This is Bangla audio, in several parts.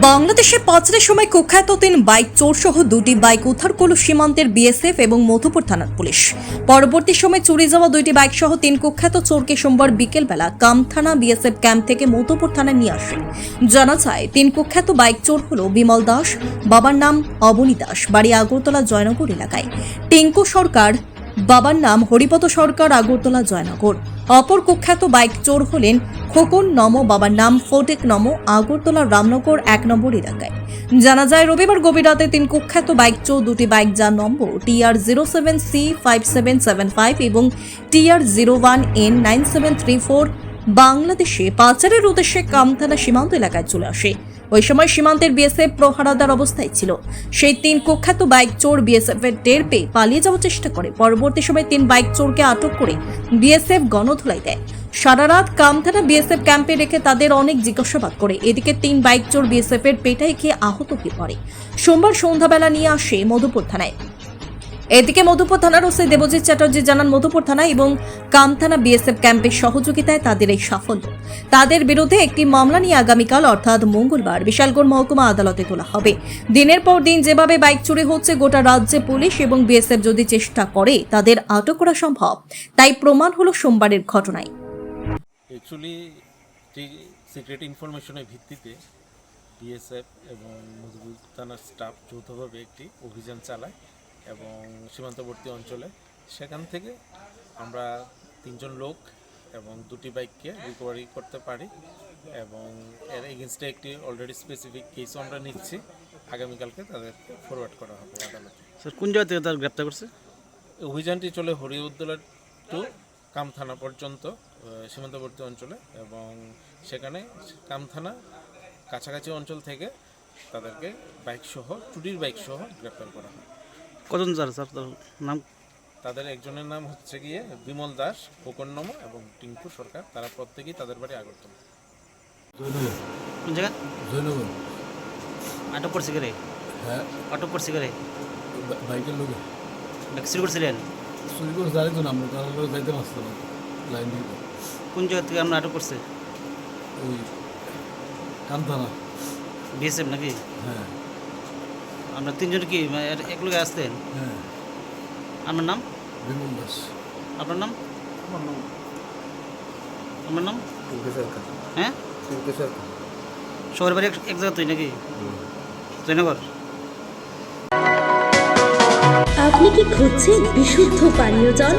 বাংলাদেশে পাচারের সময় কুখ্যাত তিন বাইক চোর সহ দুটি বাইক উদ্ধার করল সীমান্তের বিএসএফ এবং মধুপুর থানার পুলিশ। পরবর্তী সময় চুরি যাওয়া দুইটি বাইক সহ তিন কুখ্যাত চোরকে সোমবার বিকেলবেলা কাম থানা বিএসএফ ক্যাম্প থেকে মধুপুর থানায় নিয়ে আসে। জানা যায়, তিন কুখ্যাত বাইক চোর হল বিমল দাস, বাবার নাম অবনী দাস, বাড়ি আগরতলা জয়নগর এলাকায়। টিঙ্কু সরকার বাবার নাম হরিপদ সরকার, আগরতলা জয়নগর। অপর কুখ্যাত বাইক চোর হলেন খোকন নম, বাবার নাম ফোটেক নম, আগরতলা রামনগর এক নম্বর এলাকায়। জানা যায়, রবিবার গভীর রাতে তিন কুখ্যাত বাইক চোর দুটি বাইক যার number TR zero seven C, five seven seven five এবং TR zero one N nine seven three four বাংলাদেশে পাচারের উদ্দেশ্যে কামথানা সীমান্ত এলাকায় চলে আসে। ওই সময় সীমান্তের বিএসএফ প্রহারাদার অবস্থায় ছিল। সেই তিন কুখ্যাত বাইক চোর বিএসএফ এর টের পেয়ে পালিয়ে যাওয়ার চেষ্টা করে। পরবর্তী সময় তিন বাইক চোরকে আটক করে বিএসএফ গণধুলাই দেয়। সারা রাত কামথানা বিএসএফ ক্যাম্পে রেখে তাদের অনেক জিজ্ঞাসাবাদ করে। এদিকে তিন বাইক চোর বিএসএফ এর পেটায় খেয়ে আহত হয়ে পড়ে। সোমবার সন্ধ্যাবেলা নিয়ে আসে মধুপুর থানায়। এদিকে মধুপুর থানার ওসি দেবজিৎ চ্যাটার্জি জানান, মধুপুর থানা এবং কামথানা বিএসএফ ক্যাম্পের সহযোগিতায় তাদের এই সাফল্য। তাদের বিরুদ্ধে একটি মামলা নিয়ে আগামীকাল, অর্থাৎ মঙ্গলবার, বিশালগড় মহকুমা আদালতে তোলা হবে। দিনের পর দিন যেভাবে বাইক চুরি হচ্ছে, গোটা রাজ্যে পুলিশ এবং বিএসএফ যদি চেষ্টা করে, তাদের আটক করা সম্ভব। তাই প্রমাণ হলো সোমবারের ঘটনায়। সিক্রেট ইনফরমেশনের ভিত্তিতে বিএসএফ এবং মধুপুর থানার স্টাফ যৌথভাবে একটি অভিযান চালায়। এবং সীমান্তবর্তী অঞ্চলে। সেখান থেকে আমরা তিনজন লোক এবং দুটি বাইককে রিকভারি করতে পারি এবং এর এগেনস্টে একটি অলরেডি স্পেসিফিক কেসও আমরা নিচ্ছি। আগামীকালকে তাদেরকে ফরওয়ার্ড করা হবে আদালতে। স্যার কোন জায়গা থেকে তার গ্রেপ্তার করছে? অভিযানটি চলে হরিউদ্দোলা টু কাম থানা পর্যন্ত সীমান্তবর্তী অঞ্চলে এবং সেখানে কাম থানা কাছাকাছি অঞ্চল থেকে তাদেরকে বাইক সহ টুডির বাইক সহ গ্রেপ্তার করা হয়। কজন স্যার স্যার তার নাম? তাদের একজনের নাম হচ্ছে গিয়ে বিমল দাস কোকন্নম এবং টিঙ্কু সরকার। তারা প্রত্যেকেই তাদের বাড়ি আগরতলা। কোন জায়গা? জয়নগর। আটক করছে কে রে? হ্যাঁ। আটক করছে কে রে? বা- বাইকের লোকে। চুরি করছিলেন? চুরি করে আরেকজন আমরা তার লোক যাইতে পারছিলাম না লাইন দিয়ে। কোন জায়গা থেকে আমরা আটক করছে? ওই কান্তানা বিএসএফ নাকি? হ্যাঁ। আমরা তিনজন কি মানে এক লোকে আসতেন? হ্যাঁ। আমার নাম? বিমল দাস। আপনার নাম? আমার নাম হ্যাঁ? শহরের বাড়ি এক- এক জায়গা তুই নাকি? জয়নগর। আপনি কি খুঁজছেন বিশুদ্ধ পানীয় জল?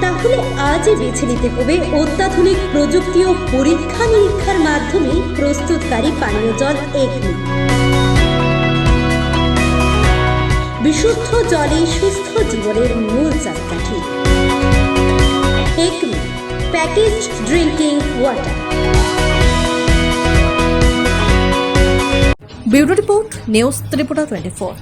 তাহলে আজই বেছে নিতে হবে অত্যাধুনিক প্রযুক্তি ও পরীক্ষা নিরীক্ষার মাধ্যমে প্রস্তুতকারী পানীয় জল এগনি বিশুদ্ধ জলে সুস্থ জীবনের মূল Acme package drinking water bureau report, news Tripura twenty four